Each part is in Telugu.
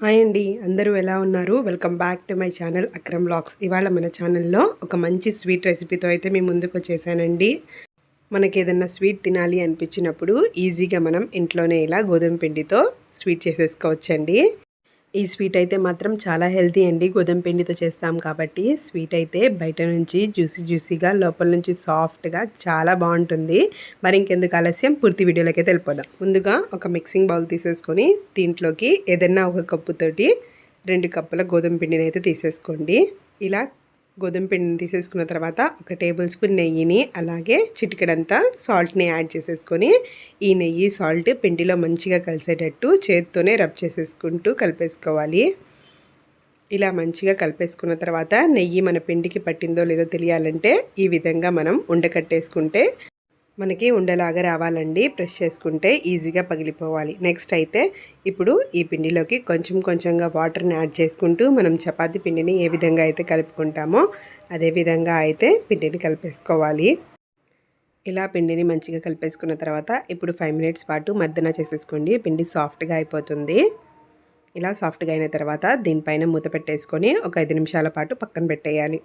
హాయ్ అండి అందరూ ఎలా ఉన్నారు? Welcome back to my channel Akram blogs. ఇవాళ మన ఛానల్లో ఒక మంచి స్వీట్ రెసిపీతో అయితే మీ ముందుకు వచ్చేసానండి. మనకి ఏదన్నా స్వీట్ తినాలి అనిపించినప్పుడు ఈజీగా మనం ఇంట్లోనే ఇలా గోధుమ పిండితో స్వీట్ చేసేసుకోవచ్చండి. ఈ స్వీట్ అయితే మాత్రం చాలా హెల్తీ అండి. గోధుమ పిండితో చేస్తాం కాబట్టి స్వీట్ అయితే బయట నుంచి జ్యూసీ జ్యూసీగా లోపల నుంచి సాఫ్ట్గా చాలా బాగుంటుంది. మరి ఇంకెందుకు ఆలస్యం? పూర్తి వీడియోలోకి వెళ్ళిపోదాం. ముందుగా ఒక మిక్సింగ్ బౌల్ తీసేసుకొని దీంట్లోకి ఏదన్నా ఒక కప్పుతోటి రెండు కప్పుల గోధుమ పిండిని అయితే తీసేసుకోండి. ఇలా గోధుమ పిండిని తీసేసుకున్న తర్వాత ఒక టేబుల్ స్పూన్ నెయ్యిని అలాగే చిటికెడంతా సాల్ట్ని యాడ్ చేసేసుకొని ఈ నెయ్యి సాల్ట్ పిండిలో మంచిగా కలిసేటట్టు చేత్తోనే రబ్ చేసేసుకుంటూ కలిపేసుకోవాలి. ఇలా మంచిగా కలిపేసుకున్న తర్వాత నెయ్యి మన పిండికి పట్టిందో లేదో తెలియాలంటే ఈ విధంగా మనం ఉండకట్టేసుకుంటే మనకి ఉండలాగా రావాలండి. ప్రెస్ చేసుకుంటే ఈజీగా పగిలిపోవాలి. నెక్స్ట్ అయితే ఇప్పుడు ఈ పిండిలోకి కొంచెం కొంచెంగా వాటర్ని యాడ్ చేసుకుంటూ మనం చపాతీ పిండిని ఏ విధంగా అయితే కలుపుకుంటామో అదే విధంగా అయితే పిండిని కలిపేసుకోవాలి. ఇలా పిండిని మంచిగా కలిపేసుకున్న తర్వాత ఇప్పుడు ఫైవ్ మినిట్స్ పాటు మర్దన చేసేసుకోండి. పిండి సాఫ్ట్గా అయిపోతుంది. ఇలా సాఫ్ట్గా అయిన తర్వాత దీనిపైన మూత పెట్టేసుకొని ఒక ఐదు నిమిషాల పాటు పక్కన పెట్టేయాలి.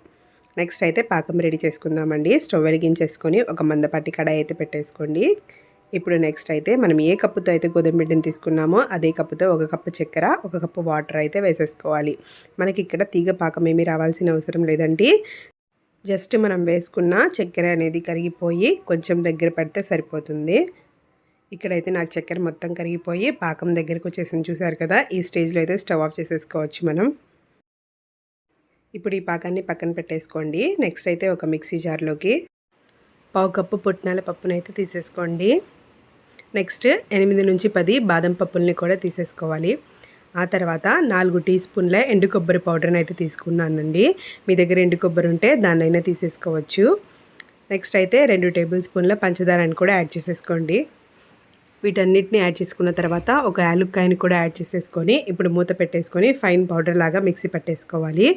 నెక్స్ట్ అయితే పాకం రెడీ చేసుకుందామండి. స్టవ్ వెలిగించేసుకొని ఒక మందపాటి కడాయి అయితే పెట్టేసుకోండి. ఇప్పుడు నెక్స్ట్ అయితే మనం ఏ కప్పుతో అయితే గోధుమ పిండిని తీసుకున్నామో అదే కప్పుతో ఒక కప్పు చక్కెర ఒక కప్పు వాటర్ అయితే వేసేసుకోవాలి. మనకి ఇక్కడ తీగ పాకం ఏమీ రావాల్సిన అవసరం లేదండి. జస్ట్ మనం వేసుకున్న చక్కెర అనేది కరిగిపోయి కొంచెం దగ్గర పడితే సరిపోతుంది. ఇక్కడైతే నాకు చక్కెర మొత్తం కరిగిపోయి పాకం దగ్గరకు వచ్చేసింది చూసారు కదా? ఈ స్టేజ్లో అయితే స్టవ్ ఆఫ్ చేసేసుకోవచ్చు మనం. ఇప్పుడు ఈ పాకాన్ని పక్కన పెట్టేసుకోండి. నెక్స్ట్ అయితే ఒక మిక్సీ జార్లోకి పావు కప్పు పుట్నాల పప్పునైతే తీసేసుకోండి. నెక్స్ట్ ఎనిమిది నుంచి పది బాదం పప్పుల్ని కూడా తీసేసుకోవాలి. ఆ తర్వాత నాలుగు టీ స్పూన్ల ఎండు కొబ్బరి పౌడర్ని అయితే తీసుకున్నానండి. మీ దగ్గర ఎండు కొబ్బరి ఉంటే దాన్నైనా తీసేసుకోవచ్చు. నెక్స్ట్ అయితే రెండు టేబుల్ స్పూన్ల పంచదారని కూడా యాడ్ చేసేసుకోండి. వీటన్నిటిని యాడ్ చేసుకున్న తర్వాత ఒక యాలుక్కాయని కూడా యాడ్ చేసేసుకొని ఇప్పుడు మూత పెట్టేసుకొని ఫైన్ పౌడర్ లాగా మిక్సీ పట్టేసుకోవాలి.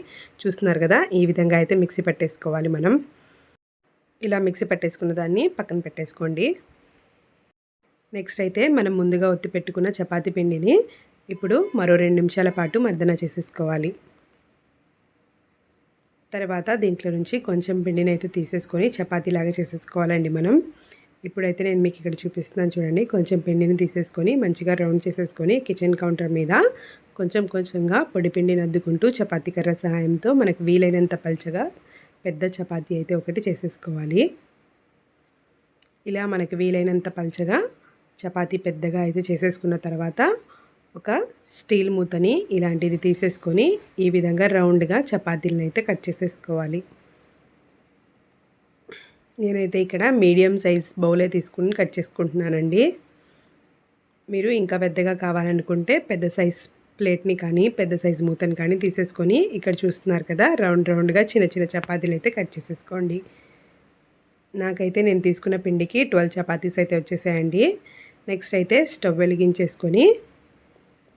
చూస్తున్నారు కదా ఈ విధంగా అయితే మిక్సీ పట్టేసుకోవాలి మనం. ఇలా మిక్సీ పట్టేసుకున్న దాన్ని పక్కన పెట్టేసుకోండి. నెక్స్ట్ అయితే మనం ముందుగా ఒత్తి పెట్టుకున్న చపాతీ పిండిని ఇప్పుడు మరో రెండు నిమిషాల పాటు మర్దన చేసేసుకోవాలి. తర్వాత దీంట్లో నుంచి కొంచెం పిండిని అయితే తీసేసుకొని చపాతీలాగా చేసేసుకోవాలండి మనం. ఇప్పుడైతే నేను మీకు ఇక్కడ చూపిస్తున్నాను చూడండి. కొంచెం పిండిని తీసేసుకొని మంచిగా రౌండ్ చేసేసుకొని కిచెన్ కౌంటర్ మీద కొంచెం కొంచెంగా పొడి పిండిని అద్దుకుంటూ చపాతీ కర్ర సహాయంతో మనకు వీలైనంత పల్చగా పెద్ద చపాతీ అయితే ఒకటి చేసేసుకోవాలి. ఇలా మనకు వీలైనంత పల్చగా చపాతీ పెద్దగా అయితే చేసేసుకున్న తర్వాత ఒక స్టీల్ మూతని ఇలాంటిది తీసేసుకొని ఈ విధంగా రౌండ్గా చపాతీలను అయితే కట్ చేసేసుకోవాలి. నేనైతే ఇక్కడ మీడియం సైజ్ బౌలే తీసుకుని కట్ చేసుకుంటున్నానండి. మీరు ఇంకా పెద్దగా కావాలనుకుంటే పెద్ద సైజ్ ప్లేట్ని కానీ పెద్ద సైజ్ మూతని కానీ తీసేసుకొని ఇక్కడ చూస్తున్నారు కదా రౌండ్ రౌండ్గా చిన్న చిన్న చపాతీలు అయితే కట్ చేసేసుకోండి. నాకైతే నేను తీసుకున్న పిండికి ట్వెల్వ్ చపాతీస్ అయితే వచ్చేసాయండి. నెక్స్ట్ అయితే స్టవ్ వెలిగించేసుకొని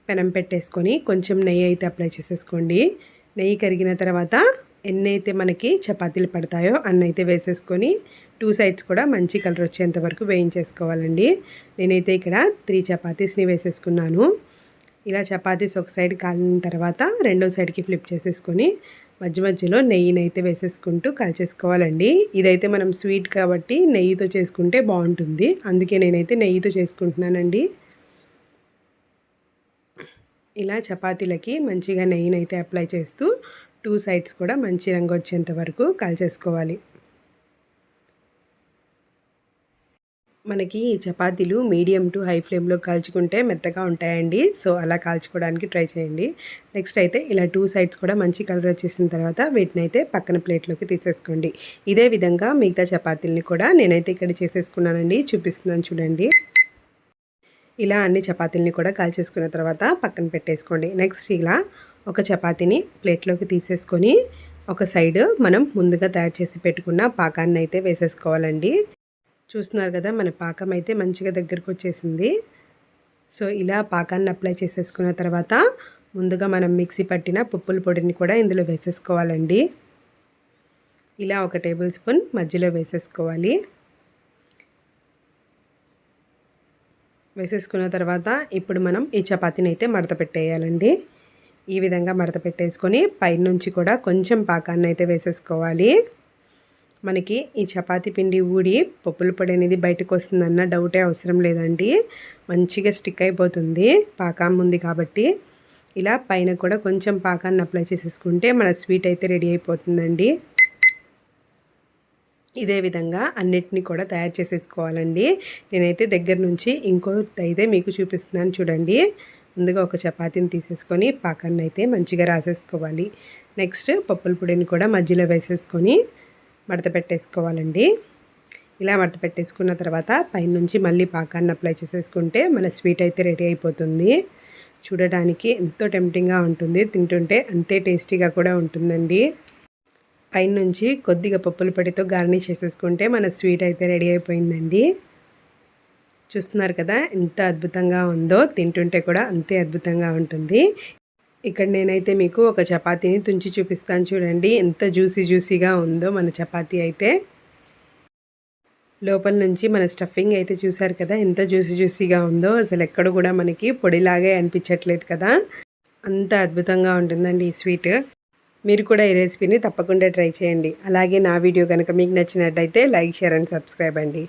పెనం పెట్టేసుకొని కొంచెం నెయ్యి అయితే అప్లై చేసేసుకోండి. నెయ్యి కరిగిన తర్వాత ఎన్ని అయితే మనకి చపాతీలు పడతాయో అన్నైతే వేసేసుకొని టూ సైడ్స్ కూడా మంచి కలర్ వచ్చేంత వరకు వేయించేసుకోవాలండి. నేనైతే ఇక్కడ త్రీ చపాతీస్ని వేసేసుకున్నాను. ఇలా చపాతీస్ ఒక సైడ్ కాలిన తర్వాత రెండో సైడ్కి ఫ్లిప్ చేసేసుకొని మధ్య మధ్యలో నెయ్యిని అయితే వేసేసుకుంటూ కాల్చేసుకోవాలండి. ఇదైతే మనం స్వీట్ కాబట్టి నెయ్యితో చేసుకుంటే బాగుంటుంది. అందుకే నేనైతే నెయ్యితో చేసుకుంటున్నానండి. ఇలా చపాతీలకి మంచిగా నెయ్యిని అయితే అప్లై చేస్తూ టూ సైడ్స్ కూడా మంచి రంగు వచ్చేంత వరకు కాల్చేసుకోవాలి. మనకి చపాతీలు మీడియం టు హై ఫ్లేమ్లో కాల్చుకుంటే మెత్తగా ఉంటాయండి. సో అలా కాల్చుకోవడానికి ట్రై చేయండి. నెక్స్ట్ అయితే ఇలా టూ సైడ్స్ కూడా మంచి కలర్ వచ్చేసిన తర్వాత వీటిని అయితే పక్కన ప్లేట్లోకి తీసేసుకోండి. ఇదే విధంగా మిగతా చపాతీలని కూడా నేనైతే ఇక్కడ చేసేసుకున్నానండి. చూపిస్తున్నాను చూడండి. ఇలా అన్ని చపాతీలని కూడా కాల్చేసుకున్న తర్వాత పక్కన పెట్టేసుకోండి. నెక్స్ట్ ఇలా ఒక చపాతీని ప్లేట్లోకి తీసేసుకొని ఒక సైడ్ మనం ముందుగా తయారు చేసి పెట్టుకున్న పాకాన్ని అయితే వేసేసుకోవాలండి. చూస్తున్నారు కదా మన పాకం అయితే మంచిగా దగ్గరకు వచ్చేసింది. సో ఇలా పాకాన్ని అప్లై చేసేసుకున్న తర్వాత ముందుగా మనం మిక్సీ పట్టిన పప్పుల పొడిని కూడా ఇందులో వేసేసుకోవాలండి. ఇలా ఒక టేబుల్ స్పూన్ మధ్యలో వేసేసుకోవాలి. వేసేసుకున్న తర్వాత ఇప్పుడు మనం ఈ చపాతీని అయితే మడత పెట్టేయాలండి. ఈ విధంగా మడత పెట్టేసుకొని పైనుంచి కూడా కొంచెం పాకాన్ని అయితే వేసేసుకోవాలి. మనకి ఈ చపాతీ పిండి ఊడి పప్పుల పొడి అనేది బయటకు వస్తుందన్న డౌటే అవసరం లేదండి. మంచిగా స్టిక్ అయిపోతుంది. పాకం ఉంది కాబట్టి ఇలా పైన కూడా కొంచెం పాకాన్ని అప్లై చేసేసుకుంటే మన స్వీట్ అయితే రెడీ అయిపోతుందండి. ఇదే విధంగా అన్నిటినీ కూడా తయారు చేసేసుకోవాలండి. నేనైతే దగ్గర నుంచి ఇంకో అయితే మీకు చూపిస్తున్నాను చూడండి. ముందుగా ఒక చపాతీని తీసేసుకొని పాకాన్ని అయితే మంచిగా రాసేసుకోవాలి. నెక్స్ట్ పప్పుల పొడిని కూడా మధ్యలో వేసేసుకొని మడత పెట్టేసుకోవాలండి. ఇలా మడత పెట్టేసుకున్న తర్వాత పైనుంచి మళ్ళీ పాకాన్ని అప్లై చేసేసుకుంటే మన స్వీట్ అయితే రెడీ అయిపోతుంది. చూడడానికి ఎంతో టెంప్టింగ్గా ఉంటుంది. తింటుంటే అంతే టేస్టీగా కూడా ఉంటుందండి. పైనుంచి కొద్దిగా పప్పుల పొడితో గార్నిష్ చేసేసుకుంటే మన స్వీట్ అయితే రెడీ అయిపోయిందండి. చూస్తున్నారు కదా ఎంత అద్భుతంగా ఉందో తింటుంటే కూడా అంతే అద్భుతంగా ఉంటుంది. ఇక్కడ నేనైతే మీకు ఒక చపాతీని తుంచి చూపిస్తాను చూడండి. ఎంత జ్యూసీ జ్యూసీగా ఉందో మన చపాతీ అయితే. లోపల నుంచి మన స్టఫింగ్ అయితే చూసారు కదా ఎంత జ్యూసీ జ్యూసీగా ఉందో. అసలు ఎక్కడ కూడా మనకి పొడిలాగే అనిపించట్లేదు కదా. అంత అద్భుతంగా ఉంటుందండి ఈ స్వీట్. మీరు కూడా ఈ రెసిపీని తప్పకుండా ట్రై చేయండి. అలాగే నా వీడియో కనుక మీకు నచ్చినట్టయితే లైక్ షేర్ అండ్ సబ్స్క్రైబ్ అండి.